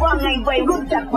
ว่าไงวัยรุ่นจัดไป